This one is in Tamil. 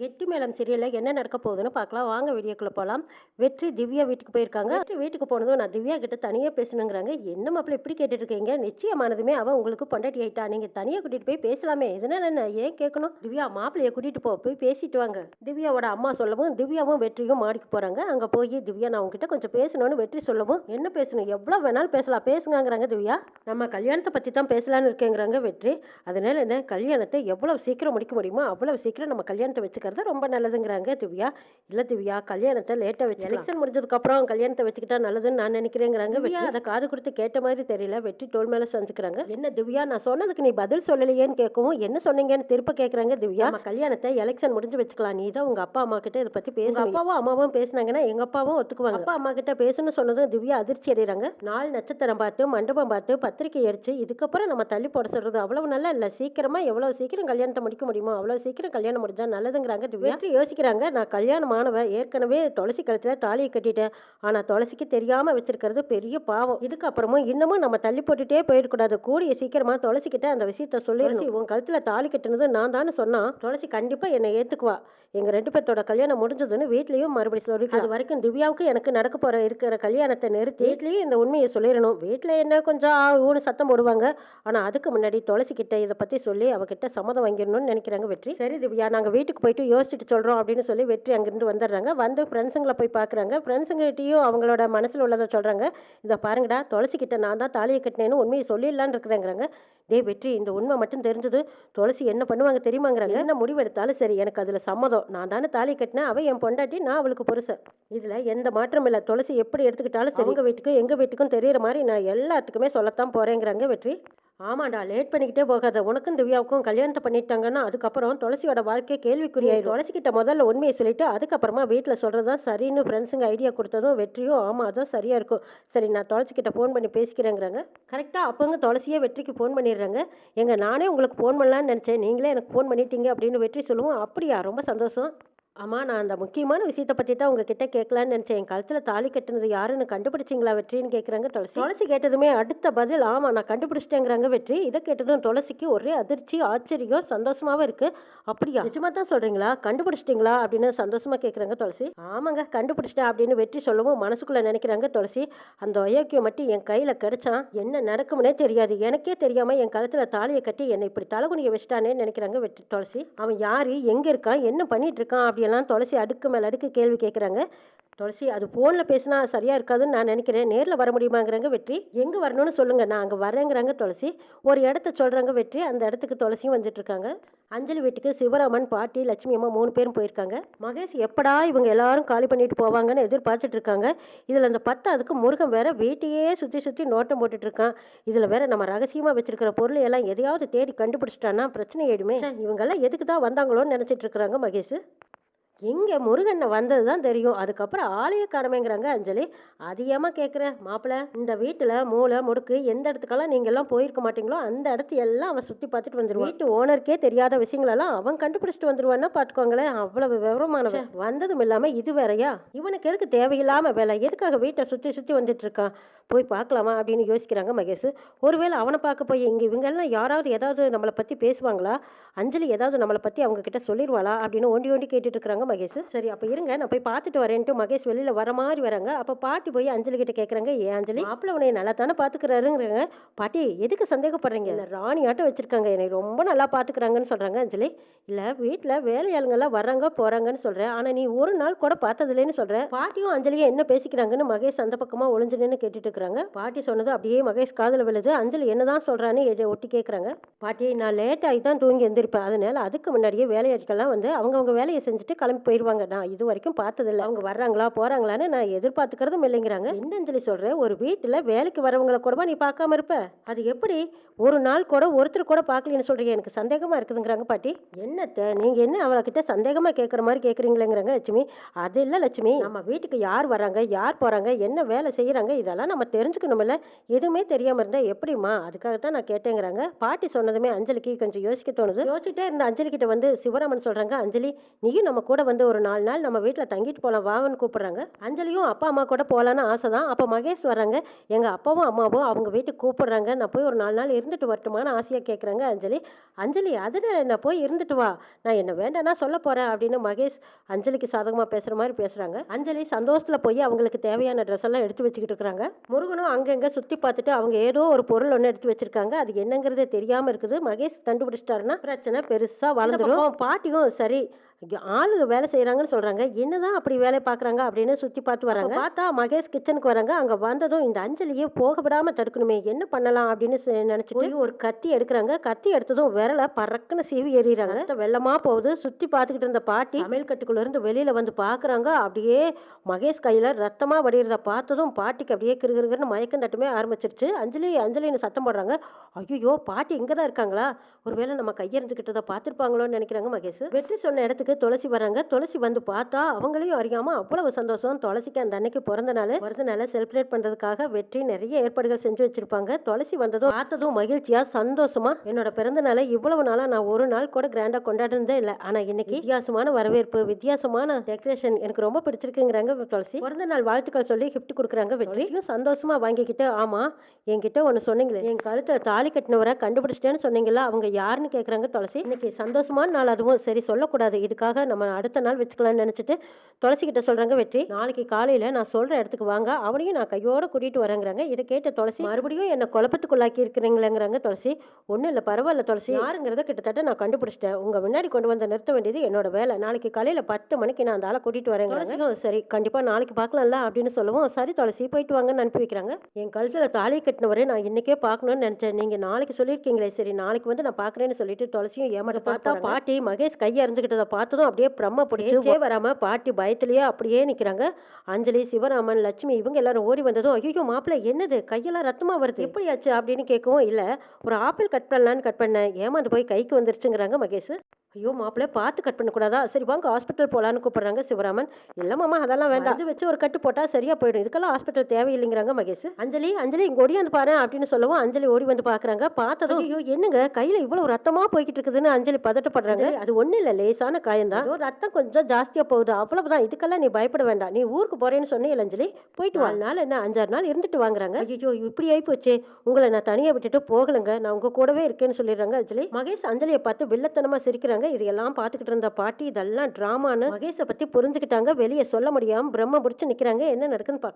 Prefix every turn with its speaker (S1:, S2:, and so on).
S1: கெட்டி மேளம் சீரியலில் என்ன நடக்க போகுதுன்னு பார்க்கலாம். வாங்க வீடியோக்குள்ளே போகலாம் வெற்றி திவ்யா வீட்டுக்கு போயிருக்காங்க. வெற்றி வீட்டுக்கு போனதும் நான் திவ்யா கிட்ட தனியாக பேசணுங்கிறாங்க. என்ன மாப்பிள்ள இப்படி கேட்டுட்டு இருக்கீங்க நிச்சயமானதுமே அவன் உங்களுக்கு பொண்டாட்டி ஆயிட்டா? நீங்கள் தனியாக கூட்டிகிட்டு போய் பேசலாமே. இதனால என்ன? ஏன் கேட்கணும் திவ்யா மாப்பிள்ளைய கூட்டிகிட்டு போ. போய் பேசிட்டு வாங்க. திவ்யாவோட அம்மா சொல்லவும் திவ்யாவும் வெற்றியும் மாடிக்கு போகிறாங்க அங்கே போய் திவ்யா நான் உங்ககிட்ட கொஞ்சம் பேசணும்னு வெற்றி சொல்லவும் என்ன பேசணும்? எவ்வளோ வேணாலும் பேசலாம். பேசுங்கிறாங்க திவ்யா. நம்ம கல்யாணத்தை பற்றி தான் பேசலான்னு இருக்கேங்கிறாங்க வெற்றி. அதனால என்ன? கல்யாணத்தை எவ்வளோ சீக்கிரம் முடிக்க முடியுமோ அவ்வளோ சீக்கிரம் நம்ம கல்யாணத்தை வச்சுக்கிறது ரொம்ப நல்லதுங்கிறாங்க திவ்யா. இல்லை திவ்யா கல்யாணத்தை லேட்டாக வச்சு எலெக்ஷன் முடிஞ்சதுக்கப்புறம் கல்யாணத்தை வச்சுக்கிட்டா நல்லதுன்னு நான் நினைக்கிறேங்கிறாங்க. திவ்யா அதை காது கொடுத்து கேட்ட மாதிரி தெரியல. வெற்றி தோல் மேலே செஞ்சுக்கிறாங்க என்ன திவ்யா நான் சொன்னதுக்கு நீ பதில் சொல்லலையேன்னு கேட்கவும் என்ன சொன்னீங்கன்னு திருப்ப கேட்குறாங்க திவ்யா. நம்ம கல்யாணத்தை எலெக்ஷன் முடிஞ்சு வச்சுக்கலாம். நீ தான் உங்க அப்பா அம்மா கிட்ட இதை பற்றி பேச அப்பாவும் அம்மாவும் பேசுனாங்கன்னா எங்க அப்பாவும் ஒத்துக்குவாங்க. அப்பா அம்மா கிட்ட பேசணும்னு சொன்னதும் திவ்யா அதிர்ச்சி அடைகிறாங்க நாள் நட்சத்திரம் பார்த்து மண்டபம் பார்த்து பத்திரிக்கை அடிச்சு இதுக்கப்புறம் நம்ம தள்ளி போட சொல்றது அவ்வளவு நல்லா இல்லை. சீக்கிரமா எவ்வளவு சீக்கிரம் கல்யாணத்தை முடிக்க முடியுமோ அவ்வளவு சீக்கிரம் கல்யாணம் முடிஞ்சா நல்லதுங்கிறாங்க. திவ்யா. வெற்றி யோசிக்கிறாங்க. நான் கல்யாணம் ஆனவ ஏற்கனவே துளசி கழுத்துல தாலியை கட்டிட்டேன். ஆனா துளசிக்கு தெரியாம வச்சிருக்கிறது பெரிய பாவம். இதுக்கப்புறமும் இன்னமும் நம்ம தள்ளி போட்டுட்டே போயிடக்கூடாது. கூடிய சீக்கிரமா துளசி கிட்ட அந்த விஷயத்த சொல்லி உன் கழுத்துல தாலி கட்டுனது நான் தானே சொன்னா துளசி கண்டிப்பா என்னை ஏத்துக்குவா. எங்க ரெண்டு பேர்த்தோட கல்யாணம் முடிஞ்சதுன்னு வீட்லயும் மறுபடியும் சொல்லி அது வரைக்கும் திவ்யாவுக்கு எனக்கு நடக்க போற இருக்கிற கல்யாணத்தை நிறுத்தி வீட்லயும் இந்த உண்மையை சொல்லிடணும். வீட்ல என்ன கொஞ்சம் ஆ, ஊன்னு சத்தம் போடுவாங்க. ஆனா அதுக்கு முன்னாடி துளசி கிட்ட இதை பத்தி சொல்லி அவகிட்ட சம்மதம் வாங்கிடணும்னு நினைக்கிறாங்க வெற்றி. சரி திவ்யா நாங்க வீட்டுக்கு போயிட்டு யோசிச்சுட்டு சொல்கிறோம் அப்படின்னு சொல்லி வெற்றி அங்கேருந்து வந்துடுறாங்க. வந்து ஃப்ரெண்ட்ஸுங்களை போய் பார்க்குறாங்க. ஃப்ரெண்ட்ஸுங்கிட்டையும் அவங்களோட மனசில் உள்ளதை சொல்கிறாங்க இதை பாருங்கடா துளசிக்கிட்ட நான் தான் தாலியை கட்டினேன்னு உண்மையை சொல்லிடலான்னு இருக்கிறேங்கிறாங்க. டேய் வெற்றி இந்த உண்மை மட்டும் தெரிஞ்சது. துளசி என்ன பண்ணுவாங்க தெரியுமாங்கிறாங்க. என்ன முடிவெடுத்தாலும் சரி எனக்கு அதில் சம்மதம். நான் தானே தாலி கட்டினேன். அவள் என் பொண்டாட்டி நான் அவளுக்கு புருஷன். இதில் எந்த மாற்றமும் இல்லை. துளசி எப்படி எடுத்துக்கிட்டாலும் சரி எங்கள் வீட்டுக்கும் எங்கள் வீட்டுக்கும் தெரிகிற மாதிரி நான் எல்லாத்துக்குமே சொல்லத்தான் போகிறேங்கிறாங்க வெற்றி. ஆமாடா லேட் பண்ணிக்கிட்டே போகாத. உனக்கும் திவ்யாவுக்கும் கல்யாணத்தை பண்ணிட்டாங்கன்னா அதுக்கப்புறம் துளசியோட வாழ்க்கை கேள்விக்குறியாயிரும். துளசி கிட்ட முதல்ல உண்மையை சொல்லிட்டு அதுக்கப்புறமா வீட்டில் சொல்றதா சரின்னு ஃப்ரெண்ட்ஸுங்க ஐடியா கொடுத்ததும் வெற்றியும் ஆமா அதான் சரியா இருக்கும். சரி நான் துளசி கிட்ட ஃபோன் பண்ணி பேசிக்கிறேங்கிறாங்க. கரெக்டாக அப்போங்க துளசியே வெற்றிக்கு ஃபோன் பண்ணிடுறாங்க. எங்க நானே உங்களுக்கு ஃபோன் பண்ணலான்னு நினச்சேன். நீங்களே எனக்கு ஃபோன் பண்ணிட்டீங்க அப்படின்னு வெற்றி சொல்லுவோம். அப்படியா? ரொம்ப சந்தோஷம். ஆமா நான் அந்த முக்கியமான விஷயத்த பத்தி தான் உங்ககிட்ட கேட்கலான்னு நினைச்சேன். என் கழுத்துல தாலி கட்டுனது யாருன்னு கண்டுபிடிச்சிங்களா வெற்றின்னு கேக்குறாங்க துளசி துளசி கேட்டதுமே அடுத்த பதில். ஆமா நான் கண்டுபிடிச்சிட்டேங்கிறாங்க வெற்றி. இதை கேட்டதும் துளசிக்கு ஒரே அதிர்ச்சி ஆச்சரியம் சந்தோஷமாவும் இருக்கு. அப்படியா? நிஜமா தான் சொல்றீங்களா? கண்டுபிடிச்சிட்டீங்களா? அப்படின்னு சந்தோஷமா கேக்குறாங்க துளசி. ஆமாங்க கண்டுபிடிச்சிட்டேன் அப்படின்னு வெற்றி சொல்லவும் மனசுக்குள்ள நினைக்கிறாங்க துளசி. அந்த அயோக்கியம் மட்டும் என் கையில கிடைச்சான். என்ன நடக்கும்னே தெரியாது. எனக்கே தெரியாம என் கழுத்துல தாலியை கட்டி என்னை இப்படி தலைகுனிய வச்சிட்டானே நினைக்கிறாங்க வெற்றி துளசி. அவன் யாரு? எங்க இருக்கான்? என்ன பண்ணிட்டு இருக்கான்? அப்படியெல்லாம் துளசி அடுக்கு மேல அடுக்கு கேள்வி கேட்குறாங்க. துளசி அது ஃபோனில் பேசினா சரியா இருக்காதுன்னு நான் நினைக்கிறேன். நேரில் வர முடியுமாங்கிறாங்க வெற்றி. எங்கே வரணும்னு சொல்லுங்க. நான் அங்கே வரேங்கிறாங்க துளசி. ஒரு இடத்த சொல்கிறாங்க வெற்றி. அந்த இடத்துக்கு துளசியும் வந்துட்டு இருக்காங்க. அஞ்சலி வீட்டுக்கு சிவராமன் பாட்டி லட்சுமி அம்மா மூணு பேரும் போயிருக்காங்க. மகேஷ் எப்படா இவங்க எல்லாரும் காலி பண்ணிட்டு போவாங்கன்னு எதிர்பார்த்துட்டு இருக்காங்க. இதில் அந்த பத்தாவதுக்கு முருகன் வேற வீட்டையே சுற்றி சுற்றி நோட்டம் போட்டுட்டு இருக்கான். இதில் வேற நம்ம ரகசியமாக வச்சிருக்கிற பொருளை எல்லாம் எதையாவது தேடி கண்டுபிடிச்சிட்டான்னா பிரச்சனை ஆயிடுமே இவங்கெல்லாம் எதுக்கு தான் வந்தாங்களோன்னு நினச்சிட்டு இருக்கிறாங்க மகேஷ். எங்க முருகண்ண வந்தது தான் தெரியும். அதுக்கப்புறம் ஆலய காணமேங்கிறாங்க அஞ்சலி. அது ஏமா கேட்குறேன் மாப்பிள்ள இந்த வீட்டில் மூளை முடுக்கு எந்த இடத்துக்கெல்லாம் நீங்க எல்லாம் போயிருக்க மாட்டீங்களோ அந்த இடத்து எல்லாம் அவன் சுற்றி பார்த்துட்டு வந்துருவான் வீட்டு ஓனருக்கே தெரியாத விஷயங்களெல்லாம் அவன் கண்டுபிடிச்சிட்டு வந்துருவான்னா பார்த்துக்கோங்களேன் அவ்வளவு விவரமானவன். வந்ததும் இல்லாமல் இது வேறயா? இவனுக்கு எதுக்கு தேவையில்லாம வேலை? எதுக்காக வீட்டை சுற்றி சுற்றி வந்துட்டு இருக்கான்? போய் பார்க்கலாமா அப்படின்னு யோசிக்கிறாங்க மகேஷ். ஒருவேளை அவனை பார்க்க போய் இங்கே இவங்கெல்லாம் யாராவது ஏதாவது நம்மளை பற்றி பேசுவாங்களா? அஞ்சலி ஏதாவது நம்மளை பற்றி அவங்க கிட்ட சொல்லிடுவாளா அப்படின்னு ஒண்டி ஒண்டி கேட்டுட்டு மகேஷ். சரி அப்போ இருங்க. நான் போய் பார்த்துட்டு வரேன்ட்டு மகேஷ் வெளியில் வர மாதிரி வராங்க. அப்போ பாட்டி போய் அஞ்சலி கிட்ட கேட்குறாங்க ஏன் அஞ்சலி மாப்பிள்ள உன்னை நல்லா தானே பார்த்துக்கிறாருங்கிறாங்க பாட்டி எதுக்கு சந்தேகப்படுறீங்க? இல்லை ராணியாட்டம் வச்சிருக்காங்க. என்னை ரொம்ப நல்லா பார்த்துக்கிறாங்கன்னு சொல்கிறாங்க அஞ்சலி. இல்லை வீட்டில் வேலையாளுங்கெல்லாம் வர்றாங்க போகிறாங்கன்னு சொல்கிறேன் ஆனால் நீ ஒரு நாள் கூட பார்த்ததில்லைன்னு சொல்கிறேன் பாட்டியும் அஞ்சலியும் என்ன பேசிக்கிறாங்கன்னு மகேஷ் அந்த பக்கமாக ஒளிஞ்சு நின்று கேட்டுட்டு இருக்கிறாங்க பாட்டி சொன்னது அப்படியே மகேஷ் காதில் விழுது. அஞ்சலி என்னதான் சொல்கிறான்னு ஒட்டி கேட்குறாங்க பாட்டி நான் லேட் ஆகி தான் தூங்கி எந்திருப்பேன். அதனால அதுக்கு முன்னாடியே வேலையாட்கள்லாம் வந்து அவங்கவங்க வேலையை செஞ்சுட்டு கிளம்பி போயிடுவாங்க நான் இது வரைக்கும் பார்த்ததில்ல. அவங்க வர்றாங்களா போகிறாங்களான்னு நான் எதிர்பார்த்துக்கிறதும் இல்லைங்கிறாங்க. இன்னஞ்சலி சொல்கிறேன் ஒரு வீட்டில் வேலைக்கு வரவங்களை கூடவா நீ பார்க்காம இருப்ப? அது எப்படி? ஒரு நாள் கூட ஒருத்தர் கூட பார்க்கலன்னு சொல்றீங்க எனக்கு சந்தேகமா இருக்குதுங்கிறாங்க பாட்டி. என்னத்தை நீங்க என்ன அவளை கிட்ட சந்தேகமா கேட்குற மாதிரி கேட்குறீங்களேங்கிறாங்க லட்சுமி. அது இல்லை லட்சுமி நம்ம வீட்டுக்கு யார் வராங்க யார் போறாங்க என்ன வேலை செய்யறாங்க இதெல்லாம் நம்ம தெரிஞ்சுக்கணும்ல எதுவுமே தெரியாம இருந்தா எப்படிம்மா? அதுக்காக தான் நான் கேட்டேங்கிறாங்க. பாட்டி சொன்னதுமே அஞ்சலிக்கு கொஞ்சம் யோசிக்க தோணுது. யோசிச்சுட்டே இருந்த அஞ்சலி கிட்ட வந்து சிவராமன் சொல்றாங்க அஞ்சலி நீயும் நம்ம கூட வந்து ஒரு நாலு நாள் நம்ம வீட்டில் தங்கிட்டு போகலாம் வாங்கன்னு கூப்பிடுறாங்க. அஞ்சலியும் அப்பா அம்மா கூட போகலான்னு ஆசை தான் அப்போ மகேஷ் வர்றாங்க. எங்கள் அப்பாவும் அம்மாவும் அவங்க வீட்டுக்கு கூப்பிடுறாங்க. நான் போய் ஒரு நாலு நாள் இருந்துட்டு வரட்டுமான்னு ஆசையாக கேட்குறாங்க அஞ்சலி. அஞ்சலி அதில் என்ன போய் இருந்துட்டு வா. நான் என்ன வேண்டாம்னா சொல்ல போகிறேன் அப்படின்னு மகேஷ் அஞ்சலிக்கு சாதகமாக பேசுகிற மாதிரி பேசுகிறாங்க அஞ்சலி சந்தோஷத்தில் போய் அவங்களுக்கு தேவையான ட்ரெஸ் எல்லாம் எடுத்து வச்சுக்கிட்டு இருக்கிறாங்க. முருகனும் அங்கங்கே சுற்றி பார்த்துட்டு அவங்க ஏதோ ஒரு பொருள் ஒன்று எடுத்து வச்சிருக்காங்க. அது என்னங்கிறதே தெரியாமல் இருக்குது. மகேஷ் கண்டுபிடிச்சிட்டாருன்னா பிரச்சனை பெருசாக வளர்ந்துடும் பாட்டியும் சரி. ஆளுங்க வேலை செய்கிறாங்கன்னு சொல்கிறாங்க என்னதான் அப்படி வேலை பார்க்குறாங்க அப்படின்னு சுற்றி பார்த்து வராங்க. பார்த்தா மகேஷ் கிச்சனுக்கு வராங்க. அங்கே வந்ததும் இந்த அஞ்சலியை போக விடாமல் தடுக்கணுமே என்ன பண்ணலாம் அப்படின்னு நினச்சிட்டு ஒரு கத்தி எடுக்கிறாங்க. கத்தி எடுத்ததும் விரலை பறக்குன்னு சீவி எறிகிறாங்க வெள்ளமாக போகுது. சுற்றி பார்த்துக்கிட்டு இருந்த பாட்டி சமையல் கட்டுக்குள்ள இருந்து வெளியில் வந்து பார்க்குறாங்க. அப்படியே மகேஷ் கையில் ரத்தமாக வடிகிறத பார்த்ததும் பாட்டிக்கு அப்படியே கிருகிருன்னு மயக்கம் தட்டுமே ஆரம்பிச்சிருச்சு. அஞ்சலி அஞ்சலின்னு சத்தம் போடுறாங்க. ஐயோ பாட்டி இங்கே தான் இருக்காங்களா? ஒருவேளை நம்ம கையெறிஞ்சுக்கிட்டதை பார்த்துருப்பாங்களோன்னு நினைக்கிறாங்க மகேஷ். வெற்றி சொன்ன இடத்துக்கு துளசி வராங்க. துளசி வந்து பார்த்தா அவங்களையும் அறியாமல் அவ்வளவு சந்தோஷம். துளசிக்கு அந்த அன்னைக்கு பிறந்த நாள். பிறந்த நாளை செலிப்ரேட் பண்ணுறதுக்காக வெற்றி நிறைய ஏற்பாடுகள் செஞ்சு வச்சிருப்பாங்க. துளசி வந்ததும் பார்த்ததும் மகிழ்ச்சியா சந்தோஷமா என்னோட பிறந்த நாளை இவ்வளவு நாளா நான் ஒரு நாள் கூட கிராண்டா கொண்டாடுனதே இல்லை. ஆனா இன்னைக்கு வித்தியாசமான வரவேற்பு வித்தியாசமான டெக்கரேஷன் எனக்கு ரொம்ப பிடிச்சிருக்குங்கிறாங்க துளசி. பிறந்த நாள் வாழ்த்துக்கள் சொல்லி கிஃப்ட் கொடுக்குறாங்க வெற்றியும் சந்தோஷமா வாங்கிக்கிட்டு ஆமா என்கிட்ட ஒன்று சொன்னீங்களே. என் கழுத்தை தாலி கட்டினவரை கண்டுபிடிச்சிட்டேன்னு சொன்னீங்களா அவங்க யாருன்னு கேட்குறாங்க துளசி. இன்னைக்கு சந்தோஷமான நாள் அதுவும். சரி சொல்லக்கூடாது. இது இதுக்காக நம்ம அடுத்த நாள் வச்சுக்கலாம்னு நினச்சிட்டு துளசி கிட்ட சொல்றாங்க வெற்றி. நாளைக்கு காலையில நான் சொல்ற இடத்துக்கு வாங்க. அவனையும் நான் கையோட கூட்டிட்டு வரேங்கிறாங்க. இதை கேட்ட துளசி மறுபடியும் என்ன குழப்பத்துக்குள்ளாக்கி இருக்கிறீங்களேங்கிறாங்க துளசி. ஒன்றும் இல்லை பரவாயில்ல துளசி. யாருங்கிறத கிட்டத்தட்ட நான் கண்டுபிடிச்சிட்டேன். உங்க முன்னாடி கொண்டு வந்து நிறுத்த வேண்டியது என்னோட வேலை. நாளைக்கு காலையில பத்து மணிக்கு நான் அந்த ஆளை கூட்டிட்டு வரேங்கிறாங்க. சரி கண்டிப்பா நாளைக்கு பார்க்கலாம்ல அப்படின்னு சொல்லவும். சரி துளசி போயிட்டு வாங்கன்னு அனுப்பி வைக்கிறாங்க. என் கழுத்துல தாலி கட்டினவரை நான் இன்னைக்கே பார்க்கணும்னு நினைச்சேன். நீங்க நாளைக்கு சொல்லியிருக்கீங்களே சரி நாளைக்கு வந்து நான் பார்க்கறேன்னு சொல்லிட்டு துளசியும் ஏமாட்ட பார்த்தா பாட்டி மகேஷ் கையை அறிஞ்சுக்கிட்டதை பார்த்ததும் அப்படியே பிரம்ம பிடிச்சே வராம பாட்டி பயத்திலேயே அப்படியே நிக்கிறாங்க. அஞ்சலி சிவராமன் லட்சுமி இவங்க எல்லாரும் ஓடி வந்ததும் ஐயோ மாப்பிள்ளை என்னது? கையெல்லாம் ரத்தமா வருது. எப்படியாச்சு அப்படின்னு கேட்கவும் இல்ல ஒரு ஆப்பிள் கட் பண்ணலான்னு கட் பண்ணேன். ஏமாந்து போய் கைக்கு வந்துருச்சுங்கிறாங்க மகேஷ். ஐயோ மாப்பிள்ளை பார்த்து கட் பண்ணக்கூடாதா? சரி வாங்க ஹாஸ்பிட்டல் போகலான்னு கூப்பிடுறாங்க சிவராமன். இல்லை மாமா அதெல்லாம் வேண்டாம். அது வச்சு ஒரு கட்டு போட்டால் சரியா போயிடும். இதுக்கெல்லாம் ஹாஸ்பிட்டல் தேவையில்லைங்கிறாங்க மகேஷ். அஞ்சலி அஞ்சலி இங்கே ஓடி வந்து பாரு அப்படின்னு சொல்லவும் அஞ்சலி ஓடி வந்து பார்க்குறாங்க. பார்த்ததும் ஐயோ என்னங்க கையில் இவ்வளோ ரத்தமாக போய்கிட்டு இருக்குதுன்னு அஞ்சலி பதட்டப்படுறாங்க. அது ஒன்றும் இல்லை லேசான காயம்தான் ஏதோ ரத்தம் கொஞ்சம் ஜாஸ்தியாக போகுது. அவ்வளவுதான். இதுக்கெல்லாம் நீ பயப்பட வேண்டாம். நீ ஊருக்கு போறேன்னு சொன்னீங்க அஞ்சலி போயிட்டு வா. நாள் என்ன அஞ்சாறு நாள் இருந்துட்டு வாங்குறாங்க. ஐயோ இப்படி ஆகி போச்சே உங்களை நான் தனியாக விட்டுட்டு போகலங்க. நான் உங்க கூடவே இருக்கேன்னு சொல்லிடுறாங்க அஞ்சலி. மகேஷ் அஞ்சலியை பார்த்து வில்லத்தனமா சிரிக்கிறாங்க. இதையெல்லாம் பார்த்துக்கிட்டு இருந்த பாட்டி இதெல்லாம் டிராமான்னு மகேஷை பத்தி புரிஞ்சுக்கிட்டாங்க. வெளியே சொல்ல முடியாமல் பிரம்ம பிடிச்சி நிக்கிறாங்க. என்ன நடக்குதுன்னு பார்க்க